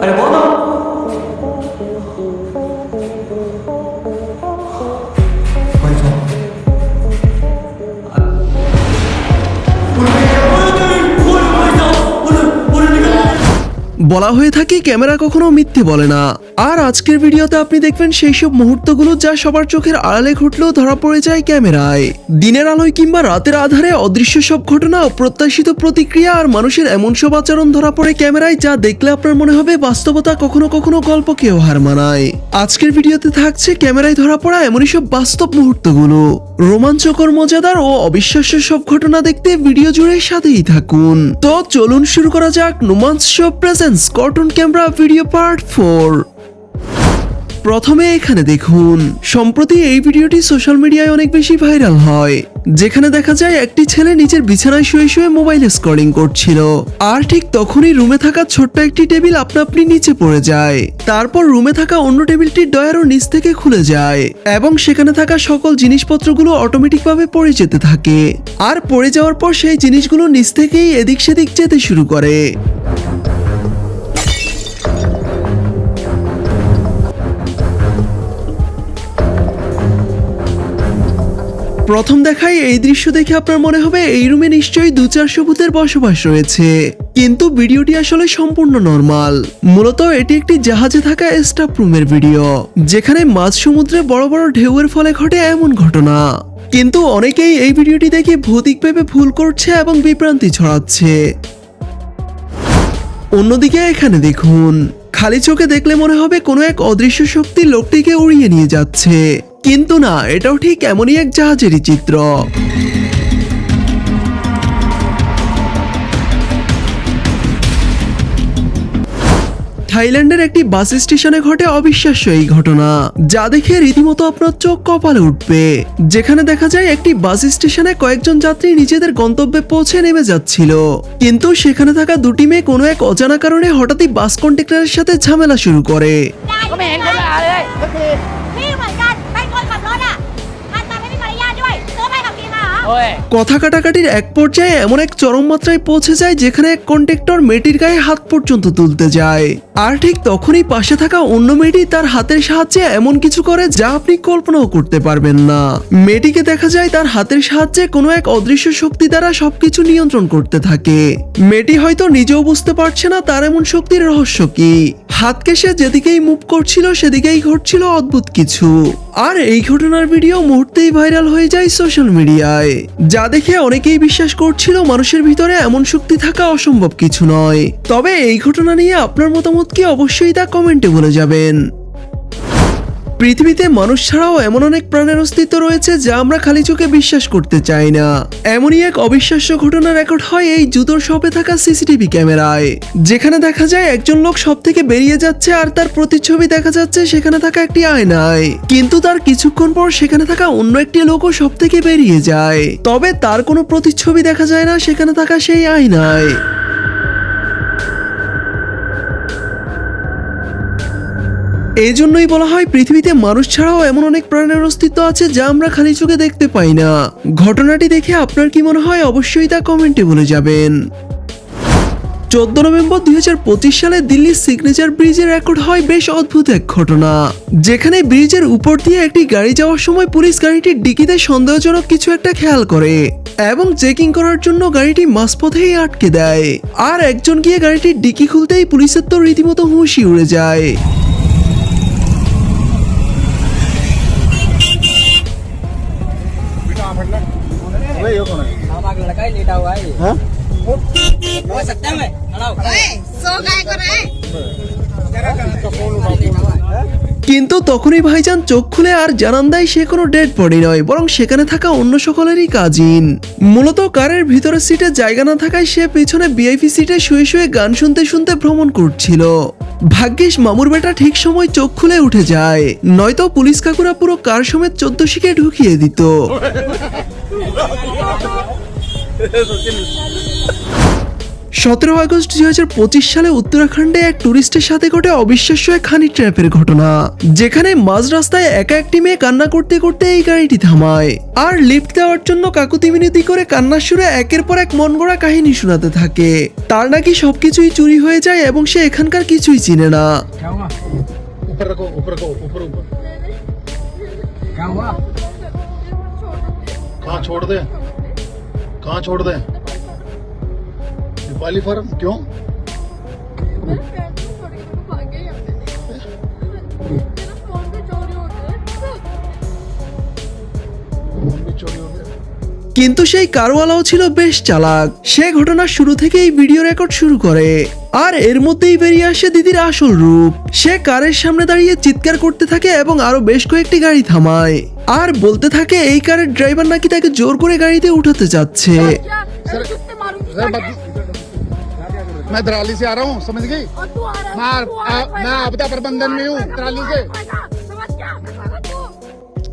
আরে বলো বলা হয়ে থাকে ক্যামেরা কখনো মিথ্যে বলে না। আর আজকের ভিডিওতে আপনি দেখবেন সেই সব মুহূর্তগুলো যা সবার চোখের আড়ালে ঘটলেও ধরা পড়ে যায় ক্যামেরায়। দিনের আলোয় কিংবা রাতের আধারে অদৃশ্য সব ঘটনা, অপ্রত্যাশিত প্রতিক্রিয়া আর মানুষের এমন সব আচরণ ধরা পড়ে ক্যামেরায় যা দেখলে আপনার মনে হবে বাস্তবতা কখনো কখনো গল্পকেও হার মানায়। আজকের ভিডিওতে থাকছে ক্যামেরায় ধরা পড়া এমনই সব বাস্তব মুহূর্তগুলো। রোমাঞ্চকর, মজাদার ও অবিশ্বাস্য সব ঘটনা দেখতে ভিডিও জুড়ে সাথেই থাকুন। তো চলুন শুরু করা যাক Noman's show presents cartoon camera video part four প্রথমে এখানে দেখুন, সম্প্রতি এই ভিডিওটি সোশ্যাল মিডিয়ায় অনেক বেশি ভাইরাল হয়, যেখানে দেখা যায় একটি ছেলে নিচের বিছানায় শুয়ে শুয়ে মোবাইলে স্ক্রলিং করছিল, আর ঠিক তখনই রুমে থাকা ছোট্ট একটি টেবিল আপনা আপনি নিচে পড়ে যায়। তারপর রুমে থাকা অন্য টেবিলটির ডয়ারও নিচ থেকে খুলে যায়, এবং সেখানে থাকা সকল জিনিসপত্রগুলো অটোমেটিকভাবে পড়ে যেতে থাকে। আর পড়ে যাওয়ার পর সেই জিনিসগুলো নিচ থেকেই এদিক সেদিক যেতে শুরু করে। প্রথম দেখায় এই দৃশ্য দেখে আপনার মনে হবে এই রুমে নিশ্চয়ই দু চারশো ভূতের বসবাস রয়েছে। কিন্তু ভিডিওটি আসলে সম্পূর্ণ নর্মাল। মূলত এটি একটি জাহাজে থাকা স্টাফ রুমের ভিডিও যেখানে মাঝ সমুদ্রে বড় বড় ঢেউয়ের ফলে ঘটে এমন ঘটনা। কিন্তু অনেকেই এই ভিডিওটি দেখে ভৌতিক ভেবে ভুল করছে এবং বিভ্রান্তি ছড়াচ্ছে। অন্যদিকে এখানে দেখুন, খালি চোখে দেখলে মনে হবে কোনো এক অদৃশ্য শক্তি লোকটিকে উড়িয়ে নিয়ে যাচ্ছে। কিন্তু না, এটাও ঠিক এমনই এক জাহাজেরই চিত্র। থাইল্যান্ডের একটি বাস স্টেশনে ঘটে অবিশ্বাস্য এই ঘটনা, যা দেখে রীতিমতো আপনার চোখ কপালে উঠবে। যেখানে দেখা যায় একটি বাস স্টেশনে কয়েকজন যাত্রী নিজেদের গন্তব্যে পৌঁছে নেমে যাচ্ছিল। কিন্তু সেখানে থাকা দুটি মেয়ে কোনো এক অজানা কারণে হঠাৎই বাস কন্ট্রাক্টরের সাথে ঝামেলা শুরু করে। ơi কথা কাটাকাটির এক পর্যায়ে এমন এক চরম মাত্রায় পৌঁছে যায় যেখানে এক কন্ট্রাক্টর মেয়েটির গায়ে হাত পর্যন্ত তুলতে যায়। আর ঠিক তখনই পাশে থাকা অন্য মেয়েটি তার হাতের সাহায্যে এমন কিছু করে যা আপনি কল্পনাও করতে পারবেন না। মেয়েটিকে দেখা যায় তার হাতের সাহায্যে কোনো এক অদৃশ্য শক্তি দ্বারা সবকিছু নিয়ন্ত্রণ করতে থাকে। মেয়েটি হয়তো নিজেও বুঝতে পারছে না তার এমন শক্তির রহস্য কি। হাতকে সে যেদিকেই মুভ করছিল, সেদিকেই ঘটছিল অদ্ভুত কিছু। আর এই ঘটনার ভিডিও মুহূর্তেই ভাইরাল হয়ে যায় সোশ্যাল মিডিয়ায় দেখে অনেকেই বিশ্বাস করছিল মানুষের ভিতরে এমন শক্তি থাকা অসম্ভব কিছু নয়। তবে এই ঘটনা নিয়ে আপনার মতামত কি অবশ্যই তা কমেন্টে বলে যাবেন। পৃথিবীতে মানুষ ছাড়াও এমন অনেক প্রাণের অস্তিত্ব রয়েছে যা আমরা খালি চোখে বিশ্বাস করতে চাই না। এমনই এক অবিশ্বাস্য ঘটনা রেকর্ড হয় এই জুতোর শপে থাকা সিসিটিভি ক্যামেরায়। যেখানে দেখা যায় একজন লোক সব থেকে বেরিয়ে যাচ্ছে আর তার প্রতিচ্ছবি দেখা যাচ্ছে সেখানে থাকা একটি আয়নায়। কিন্তু তার কিছুক্ষণ পর সেখানে থাকা অন্য একটি লোকও সব থেকে বেরিয়ে যায়। তবে তার কোনো প্রতিচ্ছবি দেখা যায় না সেখানে থাকা সেই আয়নায়। এই জন্যই বলা হয় পৃথিবীতে মানুষ ছাড়াও এমন অনেক প্রাণের অস্তিত্ব আছে যা আমরা খালি চোখে দেখতে পাই না। ঘটনাটি দেখে আপনার কি মনে হয় অবশ্যই তা কমেন্টে বলে যাবেন। চোদ্দ নভেম্বর দুই হাজার পঁচিশ সালে দিল্লির সিগনেচার ব্রিজে রেকর্ড হয় বেশ অদ্ভুত এক ঘটনা। যেখানে ব্রিজের উপর দিয়ে একটি গাড়ি যাওয়ার সময় পুলিশ গাড়িটির ডিকিতে সন্দেহজনক কিছু একটা খেয়াল করে এবং চেকিং করার জন্য গাড়িটি মাঝপথেই আটকে দেয়। আর একজন গিয়ে গাড়িটির ডিকি খুলতেই পুলিশের তো রীতিমতো হুঁশি উড়ে যায়। हम आगे लड़का ही लेटा हुआ है ये। हाँ? हो सकता है मैं खड़ा हो सो गाय को रहे কিন্তু তখনই ভাইজান চোখ খুলে আর জানান দেয় সে কোনো ডেড বডি নয় বরং সেখানে থাকা অন্য সকলেরই কাজিন মূলত কারের ভিতরের সিটে জায়গা না থাকায় সে পেছনে বিআইপি সিটে শুয়ে শুয়ে গান শুনতে শুনতে ভ্রমণ করছিল ভাগ্যিস মামুর বেটা ঠিক সময় চোখ খুলে উঠে যায় নয়তো পুলিশ কাকুরা পুরো কার সমেত চোদ্দ শিখে ঢুকিয়ে দিত সতেরো আগস্ট দুই হাজার পঁচিশ সালে উত্তরাখণ্ডে এক টুরিস্টের সাথে ঘটে অবিশ্বাস্য এক খানি ট্র্যাপের ঘটনা যেখানে মাঝ রাস্তায় একা একটি মেয়ে কান্না করতে করতে এই গাড়িটি থামায়। আর লিফট দেওয়ার জন্য কাকুতি মিনতি করে কান্নার সুরে একের পর এক মন গড়া কাহিনী শোনাতে থাকে। তার নাকি সবকিছুই চুরি হয়ে যায় এবং সে এখানকার কিছুই চিনে না। कहाँ छोड़ दे कहाँ छोड़ दे नेपाली फार्म क्यों কিন্তু সেই কারওয়ালাও ছিল বেশ চালাক সে ঘটনার শুরু থেকেই ভিডিও রেকর্ড শুরু করে আর এর মধ্যেই বেরিয়ে আসে দিদির আসল রূপ সে কারের সামনে দাঁড়িয়ে চিৎকার করতে থাকে এবং আরো বেশ কয়েকটি গাড়ি থামায় আর বলতে থাকে এই কারের ড্রাইভার নাকি তাকে জোর করে গাড়িতে উঠাতে যাচ্ছে सर सर बात मैं दराली से आ रहा हूँ समझ गई मैं आ- मैं आपदा प्रबंधन में हूँ दराली से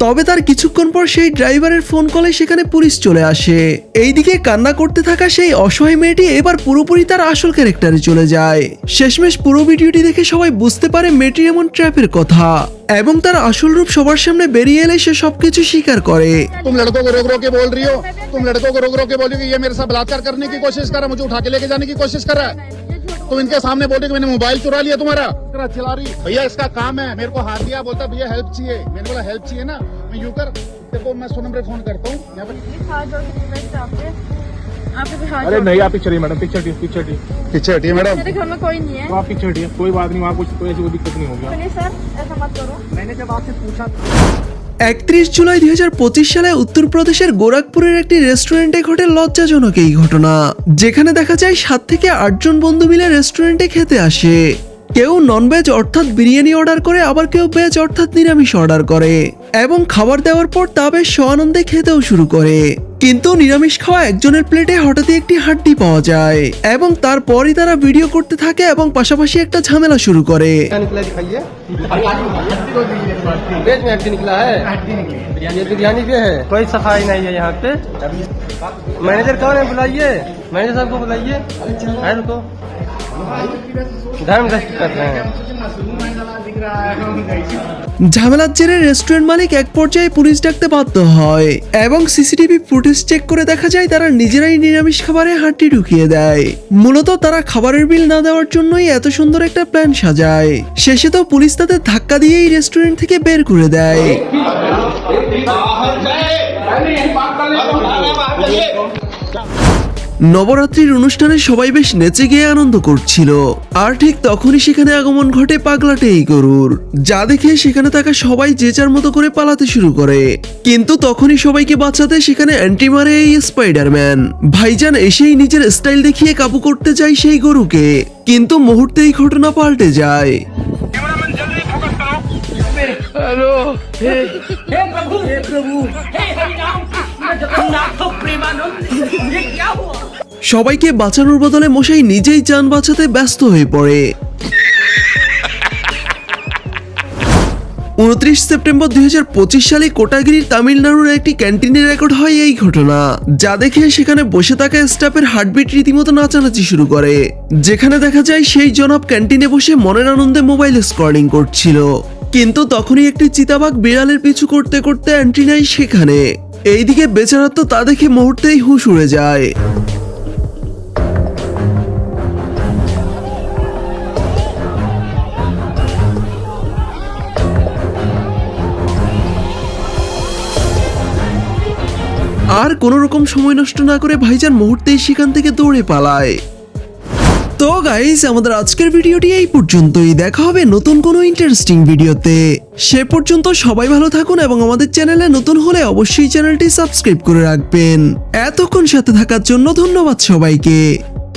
তবে তার কিছুক্ষণ পর সেই ড্রাইভারের ফোন কলে সেখানে পুলিশ চলে আসে এইদিকে কান্না করতে থাকা সেই অসহায় মেয়েটি এবার পুরোপুরি তার আসল ক্যারেক্টারে চলে যায় শেষমেশ পুরো ভিডিওটি দেখে সবাই বুঝতে পারে মেয়েটির এমন ট্র্যাপের কথা এবং তার আসল রূপ সবার সামনে বেরিয়ে এলে সে সবকিছু স্বীকার করে तुम लड़कों को रोक रोक के बोल रही हो तुम लड़कों को रोक रोक के बोल रही हो कि ये मेरे साथ बलात्कार करने की कोशिश कर रहा है मुझे उठा के लेके जाने की कोशिश कर रहा है तुम इनके सामने बोल रही कि मैंने मोबाइल चुरा लिया तुम्हारा। चिल्ला रही भैया इसका काम है मेरे को हाथ दिया बोलता भैया हेल्प चाहिए। मैंने बोला हेल्प चाहिए ना? मैं यूँ कर को मैं सौ नंबर फ़ोन करता हूँ। यहाँ पर अरे नहीं आप पिक्चर मैडम पिक्चर टी पिक्चर टी पीछे हटिए मैडम। मेरे घर में कोई नहीं है। तो आप पिक्चर हटिए कोई बात नहीं वहाँ कुछ कोई ऐसी कोई दिक्कत नहीं होगी। सर ऐसा मत करो। मैंने जब आपसे पूछा একত্রিশ জুলাই দুই হাজার পঁচিশ সালে উত্তরপ্রদেশের গোরখপুরের একটি রেস্টুরেন্টে ঘটে লজ্জাজনক এই ঘটনা, যেখানে দেখা যায় সাত থেকে আটজন বন্ধু মিলে রেস্টুরেন্টে খেতে আসে। কেউ ননভেজ অর্থাৎ বিরিয়ানি অর্ডার করে, আবার কেউ ভেজ অর্থাৎ নিরামিষ অর্ডার করে, এবং খাবার দেওয়ার পর তা বেশ আনন্দে খেতেও শুরু করে। কিন্তু নিরামিষ খাওয়া একজনের প্লেটে হঠাৎই একটি হাড্ডি পাওয়া যায় এবং তারপরই তারা ভিডিও করতে থাকে এবং পাশাপাশি একটা ঝামেলা শুরু করে। ম্যানেজার কে বুলাইয়ে ম্যানেজার সাহেব বুলাইয়ে ঝামেলার জেরে রেস্টুরেন্ট মালিক এক পর্যায়ে পুলিশ ডাকতে বাধ্য হয় এবং সিসিটিভি ফুটেজ চেক করে দেখা যায় তারা নিজেরাই নিরামিষ খাবারে হাঁটি ঢুকিয়ে দেয়। মূলত তারা খাবারের বিল না দেওয়ার জন্যই এত সুন্দর একটা প্ল্যান সাজায়। শেষে তো পুলিশ তাদের ধাক্কা দিয়েই রেস্টুরেন্ট থেকে বের করে দেয়। নবরাত্রির অনুষ্ঠানে সবাই বেশ নেচে গিয়ে আনন্দ করছিল। আর ঠিক তখনই সেখানে আগমন ঘটে পাগলাটে এই গরুর। যা দেখে সেখানে থাকা সবাই যে যার মতো করে পালাতে শুরু করে। কিন্তু তখনই সবাইকে বাঁচাতে সেখানে অ্যান্টি মারে এই স্পাইডারম্যান। ভাইজান এসেই নিজের স্টাইল দেখিয়ে কাবু করতে যায় সেই গরুকে। কিন্তু মুহূর্তেই ঘটনা পাল্টে যায়। कृष्ण जगन्नाथ प्रेमानंद ये क्या हुआ সবাইকে বাঁচানোর বদলে মশাই নিজেই যান বাঁচাতে ব্যস্ত হয়ে পড়ে উনত্রিশ সেপ্টেম্বর দুই সালে কোটাগিরির তামিলনাড়ুর একটি ক্যান্টিনে রেকর্ড হয় এই ঘটনা যা দেখে সেখানে বসে থাকা স্টাফের হার্টবিট রীতিমতো নাচানাচি শুরু করে যেখানে দেখা যায় সেই জনাব ক্যান্টিনে বসে মনের আনন্দে মোবাইল স্কর্নিং করছিল কিন্তু তখনই একটি চিতাবাঘ বিড়ালের পিছু করতে করতে অ্যান্টিনাই সেখানে এইদিকে বেচারা তো তা দেখে মুহূর্তেই হুঁশ উড়ে যায়। আর কোনো রকম সময় নষ্ট না করে ভাইজান মুহূর্তেই সেখান থেকে দৌড়ে পালায়। তো গাইস আমাদের আজকের ভিডিওটি এই পর্যন্তই। দেখা হবে নতুন কোনো ইন্টারেস্টিং ভিডিওতে। সে পর্যন্ত সবাই ভালো থাকুন এবং আমাদের চ্যানেলে নতুন হলে অবশ্যই চ্যানেলটি সাবস্ক্রাইব করে রাখবেন। এতক্ষণ সাথে থাকার জন্য ধন্যবাদ সবাইকে।